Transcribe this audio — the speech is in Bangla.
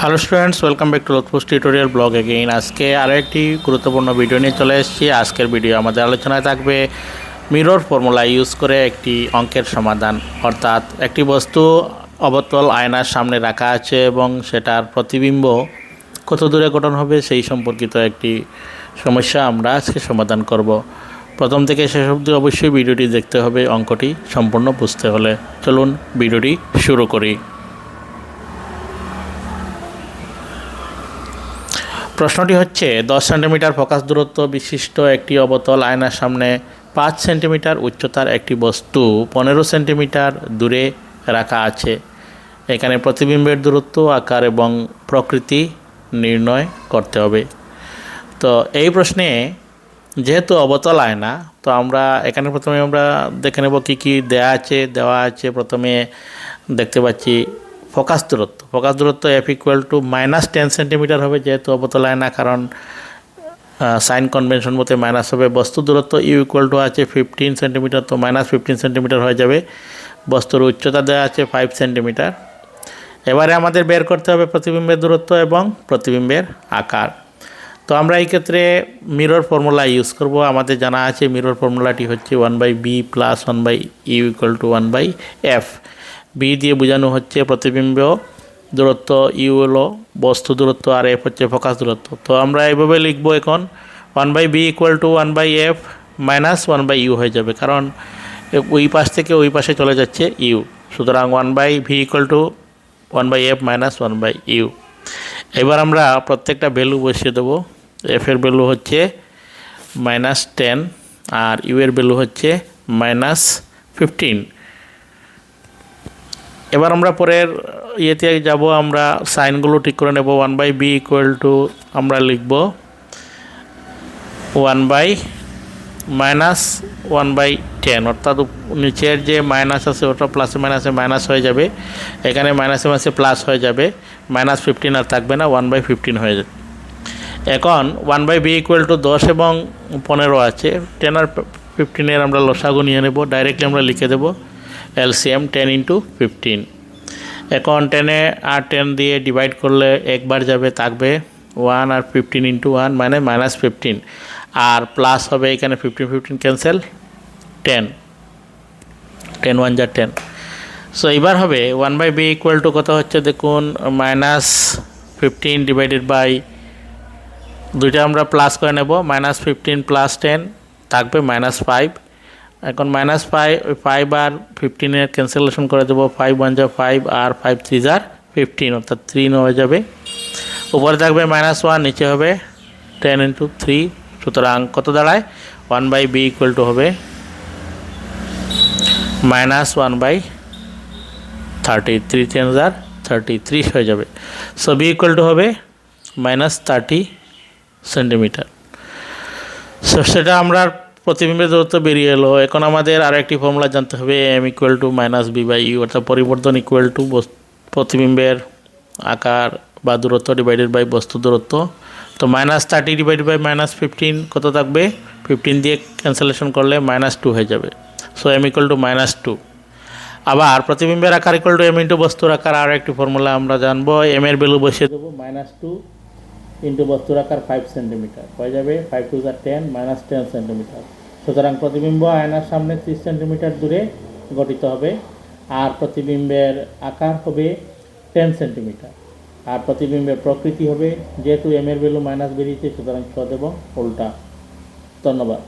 Hello students welcome back to লোকপোস্ট tutorial blog again আজকে আরও একটি গুরুত্বপূর্ণ ভিডিও নিয়ে চলে এসেছি। আজকের ভিডিও আমাদের আলোচনায় থাকবে মিরর ফর্মুলা ইউজ করে একটি অঙ্কের সমাধান। অর্থাৎ একটি বস্তু অবতল আয়নার সামনে রাখা আছে এবং সেটার প্রতিবিম্ব কত দূরে গঠন হবে সেই সম্পর্কিত একটি সমস্যা আমরা আজকে সমাধান করব। প্রথম থেকে শেষ অবধি অবশ্যই ভিডিওটি দেখতে হবে, অঙ্কটি সম্পূর্ণ বুঝতে হলে। চলুন ভিডিওটি শুরু করি। প্রশ্নটি হচ্ছে, দশ সেন্টিমিটার ফোকাস দূরত্ব বিশিষ্ট একটি অবতল আয়নার সামনে পাঁচ সেন্টিমিটার উচ্চতার একটি বস্তু, পনেরো সেন্টিমিটার দূরে রাখা আছে। এখানে প্রতিবিম্বের দূরত্ব, আকার এবং প্রকৃতি নির্ণয় করতে হবে। তো এই প্রশ্নে, যেহেতু অবতল আয়না, তো আমরা এখানে প্রথমে আমরা দেখে নেব কী কী দেওয়া আছে দেওয়া আছে। প্রথমে দেখতে পাচ্ছি ফোকাস দূরত্ব। ফোকাস দূরত্ব F equal to minus ten centimetre হবে যেহেতু অবতল আয়না, কারণ সাইন কনভেনশন মতে মাইনাস হবে। বস্তু দূরত্ব ইউ ইকুয়াল টু আছে ফিফটিন সেন্টিমিটার তো মাইনাস ফিফটিন সেন্টিমিটার হয়ে যাবে। বস্তুর উচ্চতা দেওয়া আছে ফাইভ সেন্টিমিটার এবারে আমাদের বের করতে হবে প্রতিবিম্বের দূরত্ব এবং প্রতিবিম্বের আকার। তো আমরা এই ক্ষেত্রে মিরর ফর্মুলা ইউজ করব। আমাদের জানা আছে মিরর ফর্মুলাটি হচ্ছে one by V plus one by U equal to one by F V দিয়ে বোঝানো হচ্ছে, প্রতিবিম্ব দূরত্ব ইউ হলো বস্তু দূরত্ব আর এফ হচ্ছে ফোকাস দূরত্ব। তো আমরা এইভাবে লিখব এখন one by V equal to one by F minus one by U হয়ে যাবে, কারণ ওই পাশ থেকে ওই পাশে চলে যাচ্ছে ইউ সুতরাং one by V equal to one by F minus one by U এবার আমরা প্রত্যেকটা ভ্যালু বসিয়ে দেবো। এফের ভ্যালু হচ্ছে মাইনাস টেন আর ইউ এর ভ্যালু হচ্ছে মাইনাস ফিফটিন এবার আমরা পরের ইয়েতে যাব, আমরা সাইনগুলো ঠিক করে নেব one by V equal to আমরা লিখব one by minus one by ten অর্থাৎ নিচের যে মাইনাস আছে ওটা প্লাসে মাইনাসে মাইনাস হয়ে যাবে, এখানে মাইনাসে মাইনাসে প্লাস হয়ে যাবে মাইনাস ফিফটিন আর থাকবে না ওয়ান বাই ফিফটিন হয়ে যাবে। এখন one by V equal to দশ এবং পনেরো আছে টেন আর ফিফটিনের আমরা লসাগু নিয়ে নেব ডাইরেক্টলি আমরা লিখে দেবো। এলসিএম টেন ইন্টু ফিফটিন এখন টেনে আর টেন দিয়ে ডিভাইড করলে একবার যাবে, থাকবে ওয়ান আর ফিফটিন ইন্টু ওয়ান মানে মাইনাস ফিফটিন আর প্লাস হবে এখানে fifteen fifteen cancel ten ten one যা টেন সো এবার হবে one by V equal to কত হচ্ছে? দেখুন মাইনাস ফিফটিন ডিভাইডেড বাই দুইটা আমরা প্লাস করে নেব। মাইনাস ফিফটিন প্লাস টেন থাকবে মাইনাস ফাইভ এখন মাইনাস ফাইভ ফাইভ আর ফিফটিনের ক্যান্সেলেশন করে দেবো। ফাইভ ওয়ান যা ফাইভ আর ফাইভ থ্রি যার ফিফটিন অর্থাৎ থ্রি হয়ে যাবে। উপরে থাকবে মাইনাস ওয়ান নিচে হবে টেন ইন্টু থ্রি সুতরাং কত দাঁড়ায়? One by V equal to হবে minus one by thirty three ten হাজার থার্টি ত্রিশ হয়ে যাবে। সো বি ইকুয়াল টু হবে মাইনাস থার্টি সেন্টিমিটার সো সেটা আমরা প্রতিবিম্বের দূরত্ব বেরিয়ে এলো। এখন আমাদের আরও একটি ফর্মুলা জানতে হবে M equal to minus V by U অর্থাৎ পরিবর্তন ইকুয়াল টু প্রতিবিম্বের আকার বা দূরত্ব ডিভাইডেড বাই বস্তু দূরত্ব। তো minus thirty divided by minus fifteen কত থাকবে? ফিফটিন দিয়ে ক্যান্সেলেশন করলে মাইনাস টু হয়ে যাবে। So M equal to minus two আবার প্রতিবিম্বের আকার ইকুয়াল টু এম ইন্টু বস্তুর আকার আরও একটি ফর্মুলা আমরা জানব এম এর ভ্যালু বসিয়ে দেবো মাইনাস টু ইন্টু বস্তুর আকার ফাইভ সেন্টিমিটার হয়ে যাবে ফাইভ টু জার টেন মাইনাস টেন সেন্টিমিটার সুতরাং প্রতিবিম্ব আয়নার সামনে ত্রিশ সেন্টিমিটার দূরে গঠিত হবে, আর প্রতিবিম্বের আকার হবে টেন সেন্টিমিটার আর প্রতিবিম্বের প্রকৃতি হবে যেহেতু এম এর ভ্যালু মাইনাস বেরিয়েছে, সুতরাং সদ এবং উল্টা। ধন্যবাদ।